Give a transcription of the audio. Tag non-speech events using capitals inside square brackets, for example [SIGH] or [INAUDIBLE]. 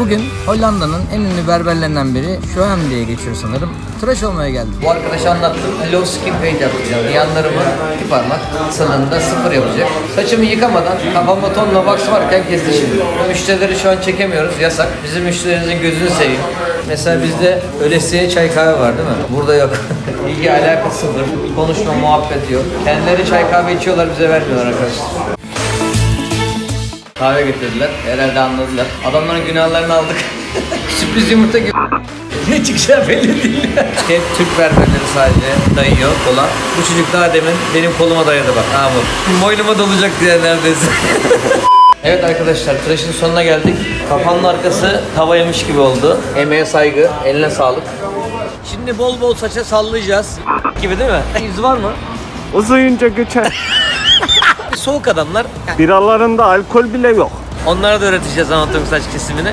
Bugün Hollanda'nın en ünlü berberlerinden biri Şohem diye geçiyor sanırım. Tıraş olmaya geldim. Bu arkadaşa anlattım. Low skin fade yapacağım. Yanlarımı iki parmak sınırında sıfır yapacak. Saçımı yıkamadan kafamda tonla wax varken kesti şimdi. Müşterileri şu an çekemiyoruz. Yasak. Bizim müşterimizin gözünü seveyim. Mesela bizde ölesiye çay kahve var değil mi? Burada yok. [LAUGHS] İlgi alaka sıfır. Konuşma muhabbet yok. Kendileri çay kahve içiyorlar bize vermiyorlar arkadaşlar. Kahve getirdiler. Herhalde anladılar. Adamların günahlarını aldık. [LAUGHS] Sürpriz yumurta gibi. ne çıkacağı belli değil. Hep Türk berberleri sadece dayıyor kola. Bu çocuk daha demin benim koluma dayadı bak. Ha bu. Boynuma dolacak diye neredeyse. [LAUGHS] Evet arkadaşlar tıraşın sonuna geldik. Kafanın arkası tavaymış gibi oldu. Emeğe saygı, eline sağlık. Şimdi bol bol saça sallayacağız. gibi değil mi? İz var mı? Uzayınca geçer. [LAUGHS] Soğuk adamlar. Biralarında alkol bile yok. Onlara da öğreteceğiz anatomik saç kesimini.